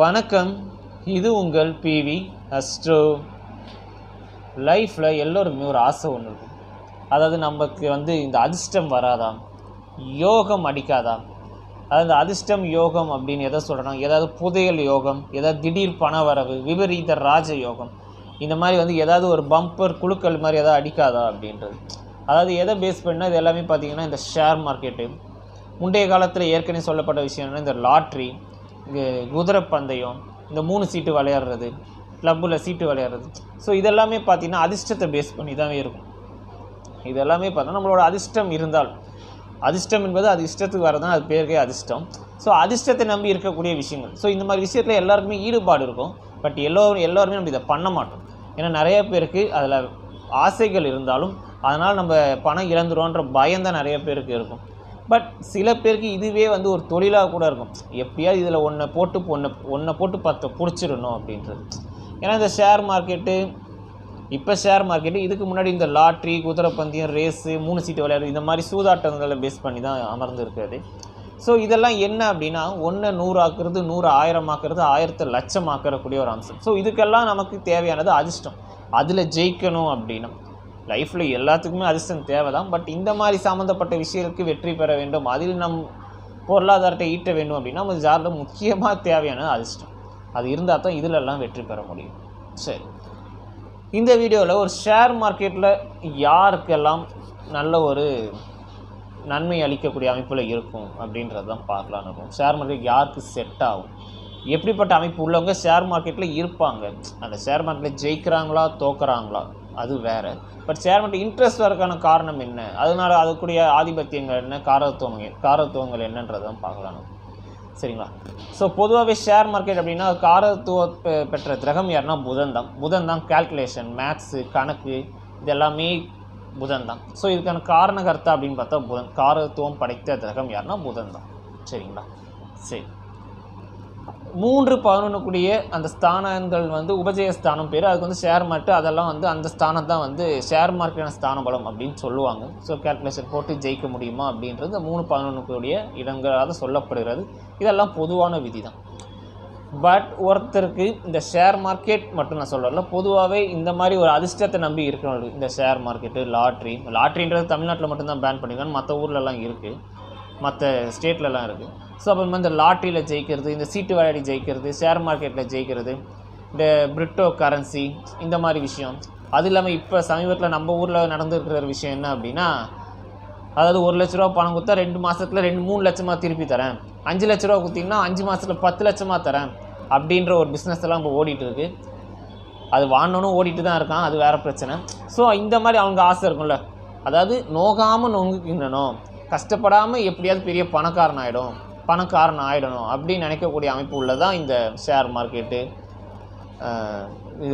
வணக்கம். இது உங்கள் பிவி அஸ்ட்ரோ. லைஃப்பில் எல்லோருமே ஒரு ஆசை ஒன்று இருக்கும் அதாவது நமக்கு வந்து இந்த அதிர்ஷ்டம் வராதா யோகம் அடிக்காதா அதாவது அதிர்ஷ்டம் யோகம் அப்படின்னு எதை சொல்கிறோம் ஏதாவது புதையல் யோகம் ஏதாவது திடீர் பண வரவு விபரீத ராஜ யோகம். இந்த மாதிரி வந்து ஏதாவது ஒரு பம்பர் குழுக்கள் மாதிரி எதாவது அடிக்காதா அப்படின்றது. அதாவது எதை பேஸ் பண்ணால் இது எல்லாமே பார்த்தீங்கன்னா இந்த ஷேர் மார்க்கெட்டு முந்தைய காலத்தில் ஏற்கனவே சொல்லப்பட்ட விஷயம் இந்த லாட்ரி குதிரை பந்தயம் இந்த மூணு சீட்டு விளையாடுறது கிளப்பில் சீட்டு விளையாடுறது. ஸோ இதெல்லாமே பார்த்திங்கன்னா அதிர்ஷ்டத்தை பேஸ் பண்ணி தான் இருக்கும். இதெல்லாமே பார்த்தோன்னா நம்மளோட அதிர்ஷ்டம் இருந்தால் அதிர்ஷ்டம் என்பது அது இஷ்டத்துக்கு வரதான் அது பேருக்கே அதிர்ஷ்டம். ஸோ அதிர்ஷ்டத்தை நம்பி இருக்கக்கூடிய விஷயங்கள். ஸோ இந்த மாதிரி விஷயத்தில் எல்லாருக்குமே ஈடுபாடு இருக்கும். பட் எல்லோரும் எல்லோருமே நம்ம இதை பண்ண மாட்டோம். ஏன்னா நிறைய பேருக்கு அதில் ஆசைகள் இருந்தாலும் அதனால் நம்ம பணம் இழந்துருவோன்ற பயம் தான் நிறைய பேருக்கு இருக்கும். பட் சில பேருக்கு இதுவே வந்து ஒரு தொழிலாக கூட இருக்கும். எப்படியாவது இதில் ஒன்றை போட்டு ஒன்றை ஒன்றை போட்டு பத்தை பிடிச்சிடணும் அப்படின்றது. ஏன்னா இந்த ஷேர் மார்க்கெட்டு இப்போ ஷேர் மார்க்கெட்டு இதுக்கு முன்னாடி இந்த லாட்ரி குதிரை பந்தயம் ரேஸு மூணு சீட்டு விளையாடு இந்த மாதிரி சூதாட்டங்களை பேஸ் பண்ணி தான் அமர்ந்துருக்கிறது. ஸோ இதெல்லாம் என்ன அப்படின்னா ஒன்று நூறு ஆக்குறது நூறு ஆயிரம் ஆக்குறது ஆயிரத்தை லட்சம் ஆக்கிறக்கூடிய ஒரு அம்சம். ஸோ இதுக்கெல்லாம் நமக்கு தேவையானது அதிர்ஷ்டம். அதில் ஜெயிக்கணும் அப்படின்னா லைஃப்பில் எல்லாத்துக்குமே அதிர்ஷ்டம் தேவை தான் பட் இந்த மாதிரி சம்மந்தப்பட்ட விஷயங்களுக்கு வெற்றி பெற வேண்டும். அதில் நம் பொருளாதாரத்தை ஈட்ட வேண்டும் அப்படின்னா நம்ம ஜாரில் முக்கியமாக தேவையானது அதிர்ஷ்டம். அது இருந்தால் தான் இதிலெல்லாம் வெற்றி பெற முடியும். சரி. இந்த வீடியோவில் ஒரு ஷேர் மார்க்கெட்டில் யாருக்கெல்லாம் நல்ல ஒரு நன்மை அளிக்கக்கூடிய அமைப்பில் இருக்கும் அப்படின்றது தான் பார்க்கலான்னு இருக்கும் ஷேர் மார்க்கெட் யாருக்கு செட் ஆகும்? எப்படிப்பட்ட அமைப்பு உள்ளவங்க ஷேர் மார்க்கெட்டில் இருப்பாங்க? அந்த ஷேர் மார்க்கெட்டில் ஜெயிக்கிறாங்களா தோக்குறாங்களா? அது வேறு. பட் ஷேர் மார்க்கெட் இன்ட்ரெஸ்ட் வரக்கான காரணம் என்ன? அதனால் அதுக்குரிய ஆதிபத்தியங்கள் என்ன? காரத்துவங்கள் காரத்துவங்கள் என்னன்றதும் பார்க்கலாம் சரிங்களா? ஸோ பொதுவாகவே ஷேர் மார்க்கெட் அப்படின்னா காரத்துவ பெ- பெற்ற கிரகம் யாருன்னா புதன் தான். புதன் தான் கால்குலேஷன் மேக்ஸு கணக்கு இது எல்லாமே புதன் தான். ஸோ இதுக்கான காரணகர்த்தா அப்படின்னு பார்த்தா புதன். காரத்துவம் படைத்த கிரகம் யாருன்னா புதன் தான். சரிங்களா? சரி. மூன்று பதினொன்றுக்குடிய அந்த ஸ்தானங்கள் வந்து உபஜய ஸ்தானம் பேர். அதுக்கு வந்து ஷேர் மார்க்கெட் அதெல்லாம் வந்து அந்த ஸ்தானம் தான் வந்து ஷேர் மார்க்கெட்டான ஸ்தான பலம் அப்படின்னு சொல்லுவாங்க. ஸோ கேல்குலேஷன் போட்டு ஜெயிக்க முடியுமா அப்படின்றது மூணு பதினொன்றுக்குரிய இடங்களாக சொல்லப்படுகிறது. இதெல்லாம் பொதுவான விதி தான் பட் ஒருத்தருக்கு இந்த ஷேர் மார்க்கெட் மட்டும் நான் சொல்லல பொதுவாகவே இந்த மாதிரி ஒரு அதிர்ஷ்டத்தை நம்பி இருக்கிறவங்களுக்கு இந்த ஷேர் மார்க்கெட்டு லாட்ரி லாட்ரின்றது தமிழ்நாட்டில் மட்டும்தான் பேன் பண்ணிருக்காங்க. மற்ற ஊர்லலாம் இருக்குது மற்ற ஸ்டேட்லலாம் இருக்குது ஸோ அப்புறமா இந்த லாட்ரியில் ஜெயிக்கிறது இந்த சீட்டு விளையாடி ஜெயிக்கிறது ஷேர் மார்க்கெட்டில் ஜெயிக்கிறது இந்த பிரிட்டோ கரன்சி இந்த மாதிரி விஷயம். அது இல்லாமல் இப்போ சமீபத்தில் நம்ம ஊரில் நடந்துருக்கிற ஒரு விஷயம் என்ன அப்படின்னா அதாவது ஒரு லட்ச ரூபா பணம் கொடுத்தா ரெண்டு மாதத்தில் ரெண்டு மூணு லட்சமாக திருப்பி தரேன். அஞ்சு லட்ச ரூபா கொடுத்தீங்கன்னா அஞ்சு மாதத்தில் பத்து லட்சமாக தரேன் அப்படின்ற ஒரு பிஸ்னஸ் எல்லாம் இப்போ ஓடிட்டு இருக்குது அது வாங்கணும் ஓடிட்டு தான் இருக்கான் அது வேறு பிரச்சனை. ஸோ இந்த மாதிரி அவங்க ஆசை இருக்கும்ல. அதாவது நோகாமல் நொங்குக்கின்றனும் கஷ்டப்படாமல் எப்படியாவது பெரிய பணக்காரன் ஆகிடும் பணக்காரன் ஆகிடணும் அப்படின்னு நினைக்கக்கூடிய அமைப்பு உள்ளதான் இந்த ஷேர் மார்க்கெட்டு?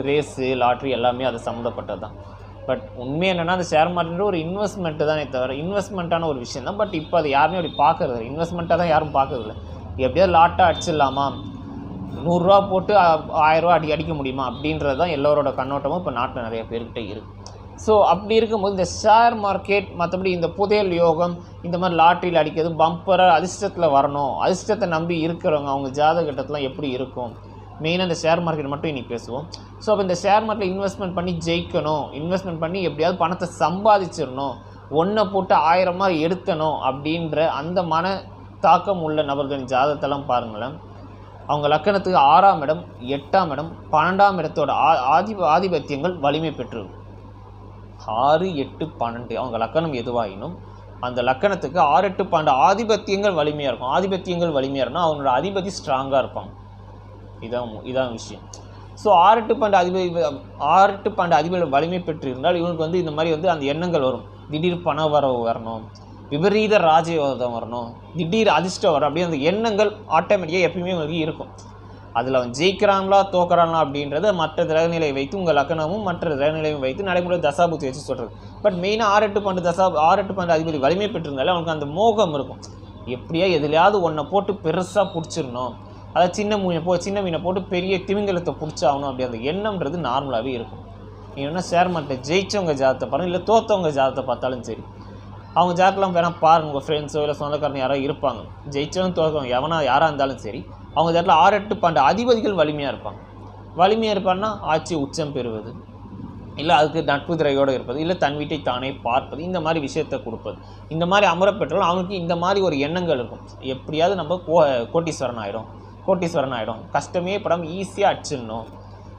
ரேஸு லாட்ரி எல்லாமே அது சம்மந்தப்பட்டது தான் பட் உண்மை என்னென்னா அந்த ஷேர் மார்க்கெட் ஒரு இன்வெஸ்ட்மெண்ட்டு தானே தவிர இன்வெஸ்ட்மெண்ட்டான ஒரு விஷயம் தான். பட் இப்போ அது யாருமே அப்படி பார்க்கறது இன்வெஸ்ட்மெண்ட்டாக தான் யாரும் பார்க்கறதில்ல எப்படியாவது லாட்டாக அடிச்சிடலாமா? நூறுரூவா போட்டு ஆயிரரூவா அடி அடிக்க முடியுமா? அப்படின்றது தான் எல்லோரோட கண்ணோட்டமும். இப்போ நாட்டில் நிறைய பேர்கிட்ட இருக்குது ஸோ அப்படி இருக்கும்போது இந்த ஷேர் மார்க்கெட் மற்றபடி இந்த புதையல் யோகம் இந்த மாதிரி லாட்டரியில் அடிக்கிறது பம்பராக அதிர்ஷ்டத்தில் வரணும். அதிர்ஷ்டத்தை நம்பி இருக்கிறவங்க அவங்க ஜாதகட்டத்தெலாம் எப்படி இருக்கும்? மெயினாக இந்த ஷேர் மார்க்கெட் மட்டும் இன்னைக்கு பேசுவோம். ஸோ அப்போ இந்த ஷேர் மார்க்கெட்டில் இன்வெஸ்ட்மெண்ட் பண்ணி ஜெயிக்கணும். இன்வெஸ்ட்மெண்ட் பண்ணி எப்படியாவது பணத்தை சம்பாதிச்சிடணும். ஒன்றை போட்டு ஆயிரமாக எடுக்கணும் அப்படின்ற அந்த மன தாக்கம் உள்ள நபர்களின் ஜாதகத்தெல்லாம் பாருங்களேன். அவங்க லக்கணத்துக்கு ஆறாம் இடம் எட்டாம் இடம் பன்னெண்டாம் இடத்தோட ஆ ஆதி ஆதிபத்தியங்கள் வலிமை பெற்றிருக்கும் ஆறு எட்டு பன்னெண்டு. அவங்க லக்கணம் எதுவாயினும் அந்த லக்கணத்துக்கு ஆறு எட்டு பன்னெண்டு ஆதிபத்தியங்கள் வலிமையாக இருக்கும். ஆதிபத்தியங்கள் வலிமையாக இருந்தால் அவங்களோட அதிபதி ஸ்ட்ராங்காக இருப்பாங்க இதான் இதான் விஷயம். ஸோ ஆறு எட்டு பன்னெண்டு அதிபதி ஆறு எட்டு பன்னெண்டு அதிபதி வலிமை பெற்று இருந்தால் இவனுக்கு வந்து இந்த மாதிரி வந்து அந்த எண்ணங்கள் வரும். திடீர் பண வரவு வரணும் விபரீத ராஜயோதம் வரணும் திடீர் அதிர்ஷ்டம் வரும். அப்படியே அந்த எண்ணங்கள் ஆட்டோமேட்டிக்காக எப்பயுமே உங்களுக்கு இருக்கும். அதில் அவன் ஜெயிக்கிறாங்களா தோக்கிறாங்களா அப்படின்றத மற்ற திரகநிலையை வைத்து உங்கள் லக்கணமும் மற்ற கிரகநிலையும் வைத்து நடைமுறை தசாபுத்தி வச்சு சொல்கிறது பட் மெயினாக ஆறு எட்டு பன்னெண்டு தசா ஆறு எட்டு பன்னெண்டு அதிபதி வலிமை பெற்றிருந்தாலே அவனுக்கு அந்த மோகம் இருக்கும். எப்படியா எதுலையாவது ஒன்றை போட்டு பெருசாக பிடிச்சிடணும். அதாவது சின்ன மீனை போ சின்ன மீனை போட்டு பெரிய திமிங்கலத்தை பிடிச்சாகணும் அப்படி அந்த எண்ணம்ன்றது நார்மலாகவே இருக்கும். நீ என்ன ஷேர் மார்க்கெட்டில் ஜெயிச்சவங்க ஜாதத்தை பாருங்க இல்லை தோத்தவங்க ஜாதத்தை பார்த்தாலும் சரி. அவங்க ஜாதகம்லாம் வேணால் பாருங்க உங்கள் ஃப்ரெண்ட்ஸோ இல்லை சொந்தக்காரங்க யாரோ இருப்பாங்க. ஜெயிச்சவங்க தோற்கவங்க எவனா யாராக இருந்தாலும் சரி. அவங்க இந்த இடத்துல ஆறு எட்டு பன்னெண்டு அதிபதிகள் வலிமையாக இருப்பாங்க. வலிமையாக இருப்பான்னா ஆட்சி உச்சம் பெறுவது. இல்லை அதுக்கு நட்பு திரையோடு இருப்பது. இல்லை தன் வீட்டை தானே பார்ப்பது. இந்த மாதிரி விஷயத்தை கொடுப்பது. இந்த மாதிரி அமரப்பெற்றாலும் அவனுக்கு இந்த மாதிரி ஒரு எண்ணங்கள் இருக்கும். எப்படியாவது நம்ம கோ கோட்டீஸ்வரன் ஆகிடும் கோட்டீஸ்வரன் ஆகிடும் கஷ்டமே படம் ஈஸியாக அடிச்சிடணும்.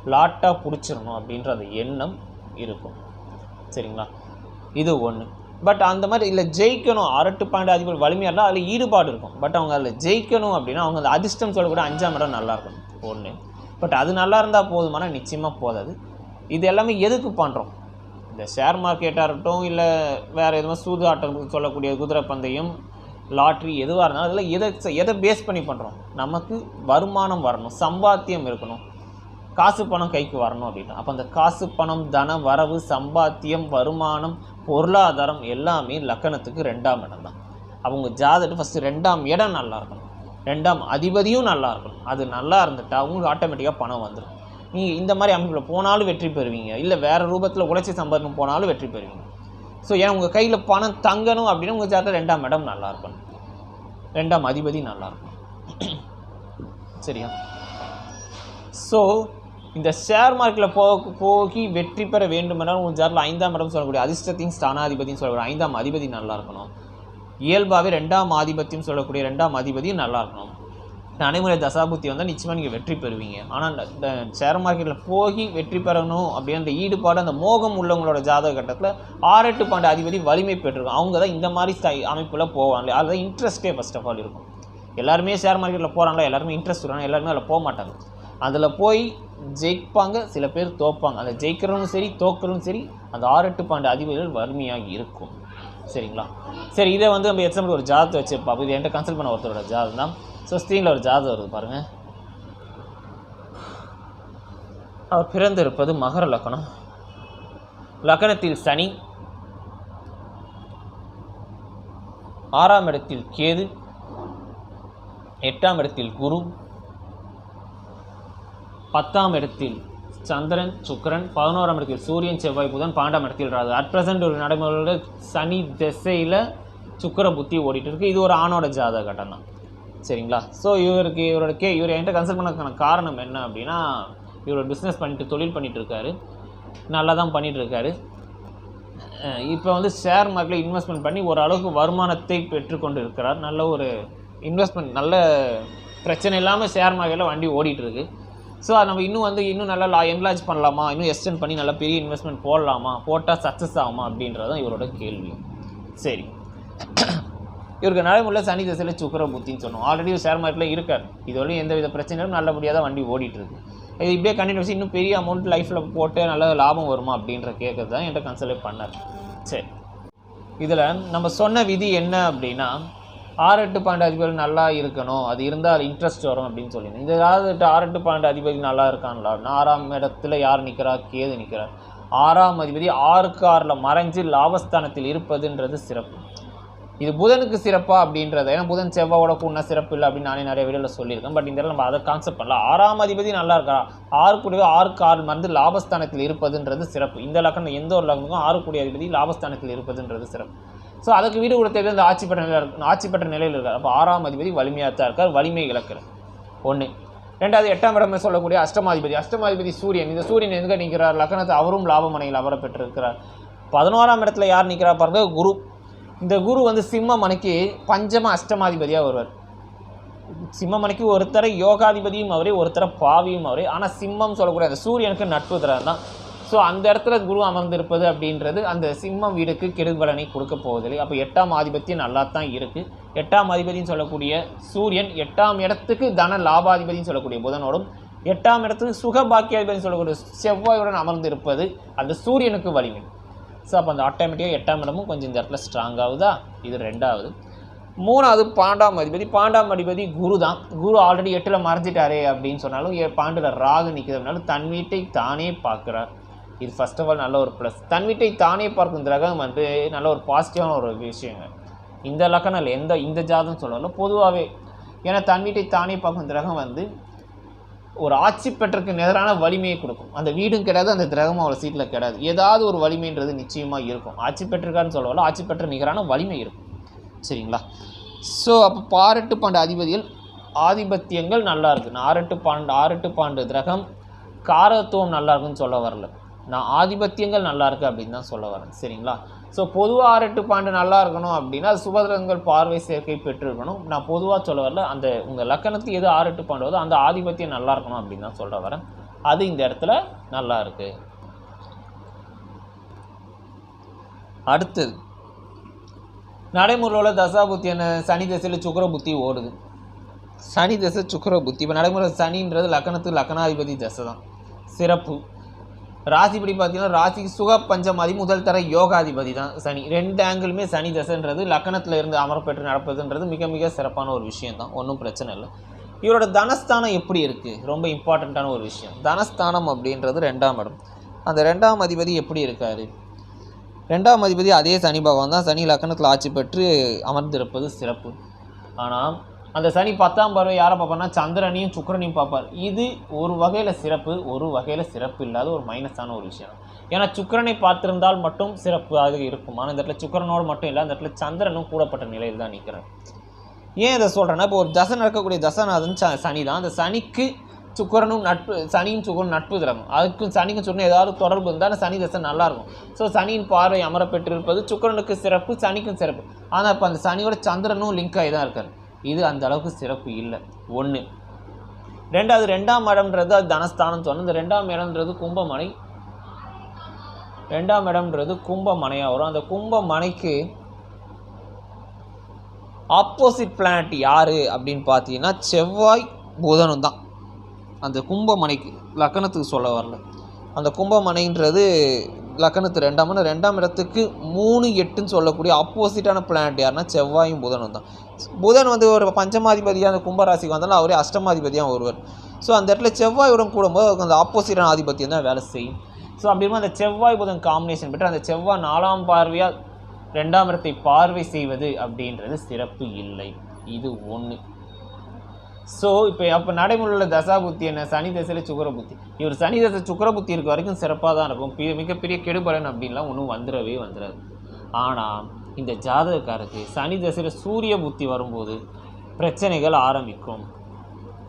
லாட்டாக பிடிச்சிடணும் அப்படின்ற அந்த எண்ணம் இருக்கும். சரிங்களா? இது ஒன்று பட் அந்த மாதிரி இல்லை ஜெயிக்கணும். அரட்டு பாயிண்ட் அதிபர் வலிமையாக இருந்தால் அதில் ஈடுபாடு இருக்கும். பட் அவங்க அதில் ஜெயிக்கணும் அப்படின்னா அவங்க அந்த அதிர்ஷ்டம் சொல்லக்கூட அஞ்சாம் இடம் நல்லாயிருக்கும் ஒன்று பட் அது நல்லா இருந்தால் போதுமானா நிச்சயமாக போதாது. இது எல்லாமே எதுக்கு பண்ணுறோம் இந்த ஷேர் மார்க்கெட்டாக இருக்கட்டும் இல்லை வேறு எதுவும் சூதாட்டம் சொல்லக்கூடிய குதிரை பந்தயம் லாட்ரி எதுவாக இருந்தாலும் அதில் எதை எதை பேஸ் பண்ணி பண்ணுறோம் நமக்கு வருமானம் வரணும் சம்பாத்தியம் இருக்கணும். காசு பணம் கைக்கு வரணும் அப்படின்னா அப்போ அந்த காசு பணம் தன வரவு சம்பாத்தியம் வருமானம் பொருளாதாரம் எல்லாமே லக்கணத்துக்கு ரெண்டாம் இடம் தான். அவங்க ஜாதகம் ஃபஸ்ட்டு ரெண்டாம் இடம் நல்லா இருக்கணும். ரெண்டாம் அதிபதியும் நல்லா இருக்கணும். அது நல்லா இருந்துட்டா அவங்களுக்கு ஆட்டோமேட்டிக்காக பணம் வந்துடும் நீங்கள் இந்த மாதிரி அமைப்பில் போனாலும் வெற்றி பெறுவீங்க. இல்லை வேறு ரூபத்தில் உழைச்சி சம்பாதிக்கும் போனாலும் வெற்றி பெறுவீங்க. ஸோ ஏன்னா உங்கள் கையில் பணம் தங்கணும் அப்படின்னா உங்கள் ஜாதகம் ரெண்டாம் இடம் நல்லா இருக்கணும். ரெண்டாம் அதிபதி நல்லா இருக்கணும். சரியா? ஸோ இந்த ஷேர் மார்க்கெட்டில் போ போகி வெற்றி பெற வேண்டுமென்றால் உங்கள் ஜாரில் ஐந்தாம் இடம் சொல்லக்கூடிய அதிர்ஷ்டத்தையும் ஸ்தானாதிபதியும் சொல்லக்கூடிய ஐந்தாம் அதிபதி நல்லா இருக்கணும். இயல்பாகவே ரெண்டாம் ஆதிபத்தியம் சொல்லக்கூடிய ரெண்டாம் அதிபதியும் நல்லா இருக்கணும். நடைமுறை தசாபுத்தி வந்தால் நிச்சயமாக நீங்கள் வெற்றி பெறுவீங்க. ஆனால் இந்த ஷேர் மார்க்கெட்டில் போகி வெற்றி பெறணும் அப்படின்ற ஈடுபாடு அந்த மோகம் உள்ளவங்களோட ஜாதக கட்டத்தில் ஆறு எட்டு பாண்டு அதிபதி வலிமை பெற்றிருக்கும். அவங்க தான் இந்த மாதிரி ஸ்டை அமைப்பில் போவாங்க. அதுதான் இன்ட்ரெஸ்ட்டே ஃபர்ஸ்ட் ஆஃப் ஆல் இருக்கும். எல்லாருமே ஷேர் மார்க்கெட்டில் போகிறாங்களா எல்லாருமே இன்ட்ரெஸ்ட் இருக்காங்க எல்லாருமே அதில் போக மாட்டாங்க. அதில் போய் ஜெயிப்பாங்க சில பேர் தோப்பாங்க. அந்த ஜெயிக்கிறவனும் சரி தோக்கிறவனும் சரி அந்த ஆறெட்டு பாண்டு அதிபதிகள் வறுமையாக இருக்கும். சரிங்களா? சரி இதை வந்து நம்ம எக்ஸாம்பிள் ஒரு ஜாதத்தை வச்சு பார்ப்போம். இது என்கிட்ட கன்சல்ட் பண்ண ஒருத்தரோட ஜாதகம் தான். ஸோ ஸ்க்ரீனில் ஒரு ஜாதகம் வருது பாருங்கள் அவர் பிறந்திருப்பது மகர லக்கணம். லக்கணத்தில் சனி ஆறாம் இடத்தில் கேது எட்டாம் இடத்தில் குரு பத்தாம் இடத்தில் சந்திரன் சுக்கிரன் பதினோராம் இடத்தில் சூரியன் செவ்வாய் புதன் பாண்டாம் இடத்தில் ராது அட் ப்ரெசென்ட் ஒரு நடைமுறையில் சனி திசையில் சுக்கர புத்தி ஓடிட்டு இருக்கு. இது ஒரு ஆணோட ஜாத கட்டம் தான். சரிங்களா? ஸோ இவருக்கு இவரோட கே இவர் என்கிட்ட கன்சல்ட் பண்ணதுக்கான காரணம் என்ன அப்படின்னா இவரோட பிஸ்னஸ் பண்ணிட்டு தொழில் பண்ணிட்டு இருக்காரு. நல்லா தான் பண்ணிட்டு இருக்காரு. இப்போ வந்து ஷேர் மார்க்கெட்டில் இன்வெஸ்ட்மெண்ட் பண்ணி ஓரளவுக்கு வருமானத்தை பெற்றுக்கொண்டு இருக்கிறார். நல்ல ஒரு இன்வெஸ்ட்மெண்ட் நல்ல பிரச்சனை இல்லாமல் ஷேர் மார்க்கெட்டில் வண்டி ஓடிட்டுருக்கு ஸோ அது நம்ம இன்னும் வந்து இன்னும் நல்லா லா பண்ணலாமா? இன்னும் எக்ஸ்டெண்ட் பண்ணி நல்லா பெரிய இன்வெஸ்ட்மெண்ட் போடலாமா? போட்டால் சக்ஸஸ் ஆகுமா? அப்படின்றது தான் இவரோட கேள்வி. சரி. இவருக்கு நடைமுறையில் சனி திசையில் சுக்கர புத்தின்னு சொன்னோம். ஆல்ரெடி ஷேர் மார்க்கெட்டில் இருக்கார். இதுவரையும் எந்த வித பிரச்சனையும் நல்லபடியாக தான் வண்டி ஓடிட்டுருக்கு. இது இப்படியே கண்டினியூஸ் இன்னும் பெரிய அமௌண்ட் லைஃப்பில் போட்டு நல்ல லாபம் வருமா அப்படின்ற கேட்கறது தான் என்கிட்ட கன்சல்ட் பண்ணார். சரி. இதில் நம்ம சொன்ன விதி என்ன அப்படின்னா ஆறு எட்டு பாயிண்ட் அதிபதி நல்லா இருக்கணும். அது இருந்தால் அது இன்ட்ரெஸ்ட் வரும் அப்படின்னு சொல்லியிருந்தேன். இந்த அதாவது ஆறு எட்டு பாயிண்ட் அதிபதி நல்லா இருக்கான்ல. ஆறாம் இடத்துல யார் நிற்கிறா கேது நிற்கிறார் ஆறாம் அதிபதி ஆறுக்கு ஆறில் மறைஞ்சு லாபஸ்தானத்தில் இருப்பதுன்றது சிறப்பு. இது புதனுக்கு சிறப்பா அப்படின்றத ஏன்னா புதன் செவ்வாவோட கூடின சிறப்பு இல்லை அப்படின்னு நானே நிறைய வீடியோவில் சொல்லியிருக்கேன். பட் இந்த நம்ம அதை கான்செப்ட் பண்ணல ஆறாம் அதிபதி நல்லா இருக்கா? ஆறு கூடிய ஆறுக்கு ஆறு மருந்து லாபஸ்தானத்தில் இருப்பதுன்றது சிறப்பு. இந்த லக்கணம் எந்த ஒரு லக்னமும் ஆறு கூடிய அதிபதி லாபஸ்தானத்தில் இருப்பதுன்றது சிறப்பு. ஸோ அதுக்கு வீடு கொடுத்தது இந்த ஆட்சி பெற்ற நிலையில் இருக்கு. ஆட்சி பெற்ற நிலையில் இருக்கார். அப்போ ஆறாம் அதிபதி வலிமையாக தான் இருக்கார். வலிமை இழக்கிறார். ஒன்று ரெண்டாவது எட்டாம் இடமே சொல்லக்கூடிய அஷ்டமாதிபதி. அஷ்டமாதிபதி சூரியன். இந்த சூரியன் எங்கே நிற்கிறார்? லக்கணத்தை அவரும் லாபமனையில் அவரை பெற்றிருக்கிறார். பதினோராம் இடத்துல யார் நிற்கிறா பாருங்க? குரு. இந்த குரு வந்து சிம்ம மனைக்கு பஞ்சம அஷ்டமாதிபதியாக வருவார். சிம்ம மனைக்கு ஒருத்தரை யோகாதிபதியும் அவரே ஒருத்தரை பாவியும் அவரே. ஆனால் சிம்மம் சொல்லக்கூடிய அந்த சூரியனுக்கு நட்பு தரம் தான். ஸோ அந்த இடத்துல குரு அமர்ந்திருப்பது அப்படின்றது அந்த சிம்மம் வீடுக்கு கெடுபலனை கொடுக்க போவதில்லை. அப்போ எட்டாம் ஆதிபத்தியம் நல்லா தான் இருக்குது எட்டாம் அதிபதினு சொல்லக்கூடிய சூரியன் எட்டாம் இடத்துக்கு தன லாபாதிபதினு சொல்லக்கூடிய புதனோடும் எட்டாம் இடத்துக்கு சுகபாக்கியாதிபதினு சொல்லக்கூடிய செவ்வாயுடன் அமர்ந்திருப்பது அந்த சூரியனுக்கு வலிமை. ஸோ அப்போ அந்த ஆட்டோமேட்டிக்காக எட்டாம் இடமும் கொஞ்சம் இந்த இடத்துல ஸ்ட்ராங் ஆகுதா? இது ரெண்டாவது. மூணாவது பாண்டாம் அதிபதி. பாண்டாம் அதிபதி குரு தான். குரு ஆல்ரெடி எட்டில் மறைஞ்சிட்டாரே அப்படின்னு சொன்னாலும் ஏ- ராகு நிற்கிறதுனால தன் வீட்டை தானே பார்க்குறார். இது ஃபஸ்ட் ஆஃப் ஆல் நல்ல ஒரு ப்ளஸ் தன் வீட்டை தானே பார்க்கும் கிரகம் வந்து நல்ல ஒரு பாசிட்டிவான ஒரு விஷயங்க. இந்த லக்கணம் இல்லை எந்த இந்த ஜாதகம் சொல்லல பொதுவாகவே ஏன்னா தன் வீட்டை தானே பார்க்கும் கிரகம் வந்து ஒரு ஆட்சி பெற்றக்கு நிகரான வலிமையை கொடுக்கும். அந்த வீடும் கிடையாது அந்த கிரகமும் அவ்வளோ சீட்டில் கிடையாது. ஏதாவது ஒரு வலிமைன்றது நிச்சயமாக இருக்கும். ஆட்சி பெற்றிருக்கான்னு சொல்லல ஆட்சி பெற்ற நிகரான வலிமை இருக்கும். சரிங்களா? ஸோ அப்போ பாரெட்டு பாண்டு அதிபதிகள் ஆதிபத்தியங்கள் நல்லா இருக்குது ஆறு எட்டு பாண்டு ஆறெட்டு பாண்டு கிரகம் காரத்துவம் நல்லா இருக்குன்னு சொல்ல வரல. நான் ஆதிபத்தியங்கள் நல்லா இருக்குது அப்படின்னு தான் சொல்ல வரேன். சரிங்களா? ஸோ பொதுவாக ஆறெட்டு பாண்டு நல்லா இருக்கணும் அப்படின்னா சுபதிரங்கள் பார்வை சேர்க்கை பெற்றிருக்கணும். நான் பொதுவாக சொல்ல வரல அந்த உங்கள் லக்கணத்துக்கு எது ஆறெட்டு பாண்டு அந்த ஆதிபத்தியம் நல்லா இருக்கணும் அப்படின்னு தான் சொல்ல வரேன். அது இந்த இடத்துல நல்லா இருக்கு. அடுத்தது நடைமுறையில் தசாபுத்தி என்ன? சனி திசையில் சுக்கர புத்தி ஓடுது. சனி திசை சுக்கர புத்தி. இப்போ நடைமுறை சனின்றது லக்கணத்துக்கு லக்கணாதிபதி தசை தான். சிறப்பு. ராசிப்படி பார்த்தீங்கன்னா ராசிக்கு சுக பஞ்சமாதி முதல் தர யோகாதிபதி தான் சனி. ரெண்டு ஆங்கிளுமே சனி தசைன்றது லக்கணத்தில் இருந்து அமரப்பெற்று நடப்பதுன்றது மிக மிக சிறப்பான ஒரு விஷயம் தான். ஒன்றும் பிரச்சனை இல்லை. இவரோட தனஸ்தானம் எப்படி இருக்குது ரொம்ப இம்பார்ட்டண்ட்டான ஒரு விஷயம். தனஸ்தானம் அப்படின்றது ரெண்டாம் இடம். அந்த ரெண்டாம் அதிபதி எப்படி இருக்கார்? ரெண்டாம் அதிபதி அதே சனி பகவான் தான். சனி லக்கணத்தில் ஆட்சி பெற்று அமர்ந்திருப்பது சிறப்பு. ஆனால் அந்த சனி பத்தாம் பார்வை யாரை பார்ப்பார்னா சந்திரனையும் சுக்கரனையும் பார்ப்பார். இது ஒரு வகையில் சிறப்பு ஒரு வகையில் சிறப்பு இல்லாத ஒரு மைனஸான ஒரு விஷயம். ஏன்னா சுக்கரனை பார்த்திருந்தால் மட்டும் சிறப்பு அது இருக்கும். ஆனால் இந்த இடத்துல சுக்கிரனோடு மட்டும் இல்லை அந்த இடத்துல சந்திரனும் கூடப்பட்ட நிலையில் தான் நிற்கிறேன் ஏன் இதை சொல்கிறேன்னா இப்போ ஒரு தசை நடக்கக்கூடிய தசைநாதன் ச சனி தான் அந்த சனிக்கு சுக்கரனும் நட்பு சனியும் சுக்கரனும் நட்பு கிரகம் அதுக்கும் சனிக்கும் சுக்கரன் ஏதாவது தொடர்பு இருந்தால் சனி தசை நல்லாயிருக்கும் ஸோ சனியின் பார்வை அமர பெற்றிருப்பது சுக்கரனுக்கு சிறப்பு சனிக்கும் சிறப்பு. ஆனால் இப்போ அந்த சனியோட சந்திரனும் லிங்க் ஆகி தான் இருக்கார். இது அந்த அளவுக்கு சிறப்பு இல்லை. ஒன்று ரெண்டாவது ரெண்டாம் இடம்ன்றது அது தனஸ்தானம் சொன்னோம் இந்த ரெண்டாம் இடம்ன்றது கும்பமனை. ரெண்டாம் இடம்ன்றது கும்பமனையாக வரும். அந்த கும்பமனைக்கு ஆப்போசிட் பிளானட் யார் அப்படின்னு பார்த்தீங்கன்னா செவ்வாய் புதனும் தான். அந்த கும்பமனைக்கு லக்கணத்துக்கு சொல்ல வரல. அந்த கும்பமனைன்றது லக்கணத்து ரெண்டாம் ரெண்டாம் இடத்துக்கு மூணு எட்டுன்னு சொல்லக்கூடிய ஆப்போசிட்டான பிளானட் யாருன்னா செவ்வாயும் புதனும் தான். புதன் வந்து ஒரு பஞ்சமாதிபதியாக அந்த கும்பராசிக்கு வந்தாலும் அவரே அஷ்டமாதிபதியாக வருவார் ஸோ அந்த இடத்துல செவ்வாயுடன் கூடும்போது அவருக்கு அந்த ஆப்போசிட்டான ஆதிபத்தியம் தான் வேலை செய்யும். ஸோ அப்படி அந்த செவ்வாய் புதன் காம்பினேஷன் பெற்று அந்த செவ்வாய் நாலாம் பார்வையாக ரெண்டாம் இடத்தை பார்வை செய்வது அப்படின்றது சிறப்பு இல்லை. இது ஒன்று ஸோ இப்போ அப்போ நடைமுறையில் தசா புத்தி என்ன? சனி தசையில் சுக்கர புத்தி. இவர் சனி தசை சுக்கர புத்தி இருக்க வரைக்கும் சிறப்பாக தான் இருக்கும். பெரிய மிகப்பெரிய கெடுபலன் அப்படின்லாம் ஒன்றும் வந்துடவே வந்துடாது. ஆனால் இந்த ஜாதகக்காரருக்கு சனி தசையில் சூரிய புத்தி வரும்போது பிரச்சனைகள் ஆரம்பிக்கும்.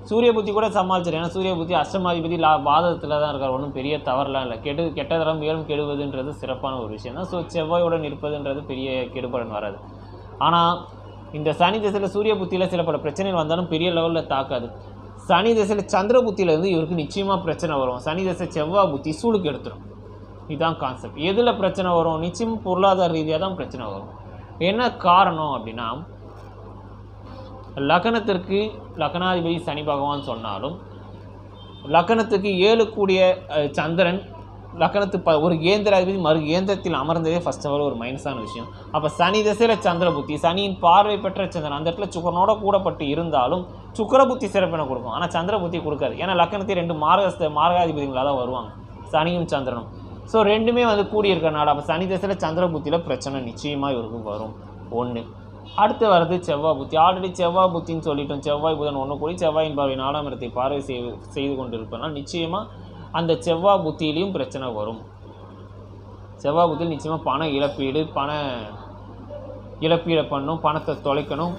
சூரிய புத்தி கூட சமாளிச்சிடும் ஏன்னா சூரிய புத்தி அஷ்டமாதிபதி லா பாதத்தில் தான் இருக்கார். ஒன்றும் பெரிய தவறுலாம் இல்லை. கெடு கெட்டதரம் மேலும் கெடுவதுன்றது சிறப்பான ஒரு விஷயம் தான் ஸோ செவ்வாயுடன் இருப்பதுன்றது பெரிய கெடுபலன் வராது. ஆனால் இந்த சனி திசையில் சூரிய புத்தியில் சில பல பிரச்சனைகள் வந்தாலும் பெரிய லெவலில் தாக்காது. சனி திசையில் சந்திர புத்தியிலேருந்து இவருக்கு நிச்சயமாக பிரச்சனை வரும். சனி திசை செவ்வாய் புத்தி சூளுக்கு எடுத்துரும். இதுதான் கான்செப்ட் எதில் பிரச்சனை வரும்? நிச்சயம் பொருளாதார ரீதியாக தான் பிரச்சனை வரும். என்ன காரணம் அப்படின்னா லக்னத்திற்கு லக்னாதிபதி சனி பகவான் சொன்னாலும் லக்னத்துக்கு ஏழு கூடிய சந்திரன் லக்னத்து ப ஒரு கேந்திராதிபதி மறு கேந்திரத்தில் அமர்ந்ததே ஃபர்ஸ்ட் ஆஃப் ஆல் ஒரு மைனஸான விஷயம். அப்போ சனி திசையில் சந்திர புத்தி சனியின் பார்வை பெற்ற சந்திரன் அந்த இடத்துல சுக்கரனோட கூடப்பட்டு இருந்தாலும் சுக்கர புத்தி சிறப்பினை கொடுக்கும். ஆனால் சந்திர புத்தி கொடுக்காது. ஏன்னா லக்னத்தை ரெண்டு மார்கஸ்த மார்காதிபதிகளாக தான் வருவாங்க. சனியும் சந்திரனும். ஸோ ரெண்டுமே வந்து கூடியிருக்கனால அப்போ சனி திசையில் சந்திர புத்தியில் பிரச்சனை நிச்சயமாக இவருக்கு வரும். ஒன்று அடுத்து வர்றது செவ்வாய் புத்தி. ஆல்ரெடி செவ்வாய் புத்தின்னு சொல்லிட்டோம். செவ்வாய் புதன் ஒன்று கூடி செவ்வாயின் பார்வை நாலாம் இடத்தை பார்வை செய்து செய்து கொண்டிருப்பதனால் நிச்சயமாக அந்த செவ்வாய் புத்தியிலையும் பிரச்சனை வரும். செவ்வாய் புத்தியில் நிச்சயமாக பண இழப்பீடு பண இழப்பீடை பண்ணும் பணத்தை தொலைக்கணும்.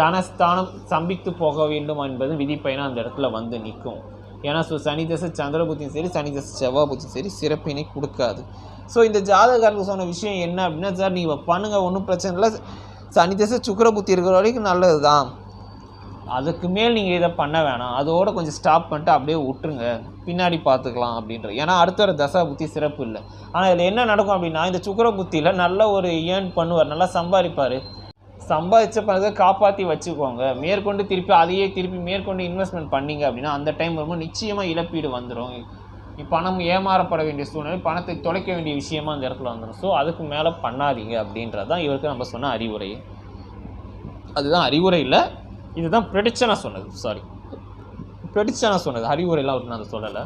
தனஸ்தானம் சம்பித்து போக வேண்டும் என்பது விதிப்பயனாக அந்த இடத்துல வந்து நிற்கும். ஏன்னா ஸோ சனி தசை சந்திரபுத்தியும் சரி சனி தசை செவ்வாய் புத்தியும் சரி சிறப்பினை கொடுக்காது. ஸோ இந்த ஜாதகாரருக்கு சொன்ன விஷயம் என்ன அப்படின்னா சார் நீங்கள் பண்ணுங்கள் ஒன்றும் பிரச்சனை இல்லை. சனி தசை சுக்கர புத்தி இருக்கிற வரைக்கும் நல்லது தான் அதுக்கு மேல் நீங்கள் இதை பண்ண வேணாம். அதோட கொஞ்சம் ஸ்டாப் பண்ணிட்டு அப்படியே விட்டுருங்க. பின்னாடி பார்த்துக்கலாம் அப்படின்ற. ஏன்னா அடுத்த ஒரு தசா புத்தி சிறப்பு இல்லை. ஆனால் இதில் என்ன நடக்கும் அப்படின்னா இந்த சுக்கர புத்தியில் நல்ல ஒரு ஏர்ன் பண்ணுவார். நல்லா சம்பாதிப்பார். சம்பாதிச்ச பிறகு காப்பாற்றி வச்சுக்கோங்க. மேற்கொண்டு திருப்பி அதையே திருப்பி மேற்கொண்டு இன்வெஸ்ட்மெண்ட் பண்ணிங்க அப்படின்னா அந்த டைம் வரும்போது நிச்சயமாக இழப்பீடு வந்துடும் பணம் ஏமாறப்பட வேண்டிய சூழ்நிலை பணத்தை தொலைக்க வேண்டிய விஷயமா அந்த இடத்துல வந்துடும் ஸோ அதுக்கு மேலே பண்ணாதீங்க அப்படின்றது தான் இவருக்கு நம்ம சொன்ன அறிவுரை. அதுதான் அறிவுரை இல்லை. இதுதான் ப்ரெடிக்ஷனாக சொன்னது. சாரி ப்ரெடிக்ஷனாக சொன்னது. அறிவுரைலாம் அவருக்கு நான் அதை சொல்லலை.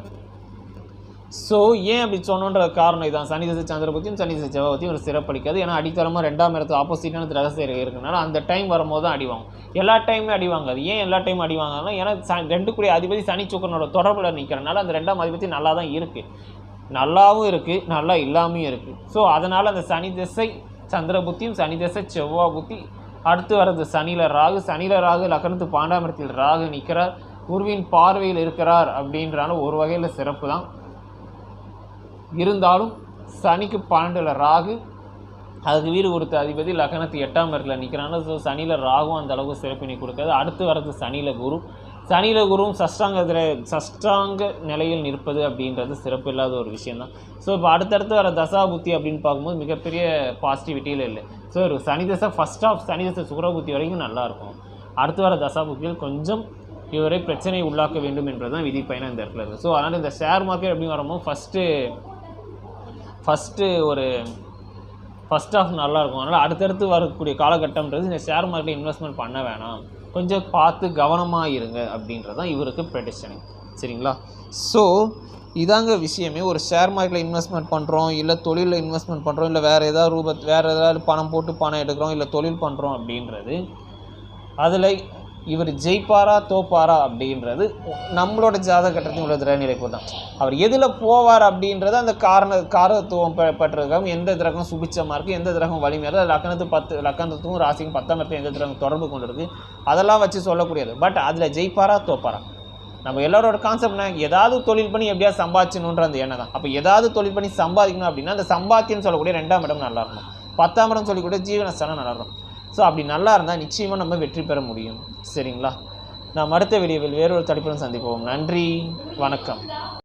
ஸோ ஏன் அப்படி சொன்னோன்ற காரணம் இதான். சனி தசை சந்திரபதியும் சனி தசை செவ்வாயத்தையும் ஒரு சிறப்பளிக்காது. ஏன்னா அடித்தரமாக ரெண்டாம் இடத்து ஆப்போசிட்டான ரகசியம் இருக்கிறதுனால அந்த டைம் வரும்போது தான் அடிவாங்க எல்லா டைமுமே அடிவாங்க அது ஏன் எல்லா டைமும் அடிவாங்கன்னா ஏன்னா ச ரெண்டு அதிபதி சனி சுக்கரனோட தொடர்பில் நிற்கிறனால அந்த ரெண்டாம் அதிபதி நல்லா தான் இருக்குது நல்லாவும் இருக்குது நல்லா இல்லாமையும் இருக்குது ஸோ அதனால் அந்த சனி திசை சந்திர புத்தியும் சனி திசை செவ்வாய் புத்தி அடுத்து வர்றது சனியில் ராகு. சனியில் ராகு லக்னத்து பாண்டாமரத்தில் ராகு நிற்கிறார் குருவின் பார்வையில் இருக்கிறார் அப்படின்றாலும் ஒரு வகையில் சிறப்பு தான். இருந்தாலும் சனிக்கு பன்னெண்டில் ராகு அதுக்கு வீடு கொடுத்த அதிபதி லக்னத்து எட்டாம் இடத்துல நிற்கிறாங்க ஸோ சனியில் ராகும் அந்த அளவுக்கு சிறப்பினை கொடுக்காது. அடுத்து வர்றது சனியில் குரு. சனியில் குருவும் சஷ்டாங்கத்தில் சஷ்டாங்க நிலையில் நிற்பது அப்படின்றது சிறப்பு இல்லாத ஒரு விஷயந்தான் ஸோ இப்போ அடுத்தடுத்து வர தசா புத்தி அப்படின்னு பார்க்கும்போது மிகப்பெரிய பாசிட்டிவிட்டியில் இல்லை. ஸோ ஒரு சனி தசை ஃபஸ்ட் ஆஃப் சனி தசை சுகர புத்தி வரைக்கும் நல்லாயிருக்கும் அடுத்து வர தசா புத்தியில் கொஞ்சம் இவரை பிரச்சனை உள்ளாக்க வேண்டும் என்பதுதான் விதி பயணம் இந்த இடத்துல இருக்குது ஸோ அதனால் இந்த ஷேர் மார்க்கெட் அப்படின்னு வரும்போது ஃபஸ்ட்டு ஃபஸ்ட்டு ஒரு ஃபஸ்ட் ஆஃப் நல்லாயிருக்கும் அதனால் அடுத்தடுத்து வரக்கூடிய காலகட்டம்ன்றது இந்த ஷேர் மார்க்கெட்டில் இன்வெஸ்ட்மெண்ட் பண்ண வேணாம். கொஞ்சம் பார்த்து கவனமாக இருங்க அப்படின்றது தான் இவருக்கு ப்ரெடிஷனிங் சரிங்களா? ஸோ இதாங்க விஷயமே. ஒரு ஷேர் மார்க்கெட்டில் இன்வெஸ்ட்மெண்ட் பண்ணுறோம் இல்லை தொழிலில் இன்வெஸ்ட்மெண்ட் பண்ணுறோம் இல்லை வேறு ஏதாவது ரூபத் வேறு ஏதாவது பணம் போட்டு பணம் எடுக்கிறோம் இல்லை தொழில் பண்ணுறோம் அப்படின்றது அதில் இவர் ஜெயிப்பாரா தோப்பாரா அப்படின்றது நம்மளோட ஜாதக கட்டத்தையும் உள்ள திரநிலை தான். அவர் எதில் போவார் அப்படின்றது அந்த காரண காரத்துவம் பெ பெற்றிருக்காங்க எந்த கிரகம் சுபிச்சமாக இருக்குது எந்த கிரகம் வலிமையாக இருக்குது லக்கணத்து பத்து லக்கணத்துக்கும் ராசிக்கும் பத்தாம் இடத்துல எந்த கிரகம் தொடர்பு கொண்டு இருக்குது அதெல்லாம் வச்சு சொல்லக்கூடியது. பட் அதில் ஜெயிப்பாரா தோப்பாரா? நம்ம எல்லாரோட கான்செப்ட்னா ஏதாவது தொழில் பண்ணி எப்படியாவது சம்பாதிச்சணுன்ற அந்த எண்ணம் தான். அப்போ ஏதாவது தொழில் பண்ணி சம்பாதிக்கணும் அப்படின்னா அந்த சம்பாத்தியம்னு சொல்லக்கூடிய ரெண்டாம் இடம் நல்லா இருக்கும் பத்தாம் இடம் சொல்லக்கூடிய ஜீவனஸ்தானம் நல்லா இருக்கும் ஸோ அப்படி நல்லா இருந்தால் நிச்சயமாக நம்ம வெற்றி பெற முடியும். சரிங்களா? நாம் அடுத்த வீடியோவில் வேறொரு தடுப்பிலும் சந்திப்போம். நன்றி. வணக்கம்.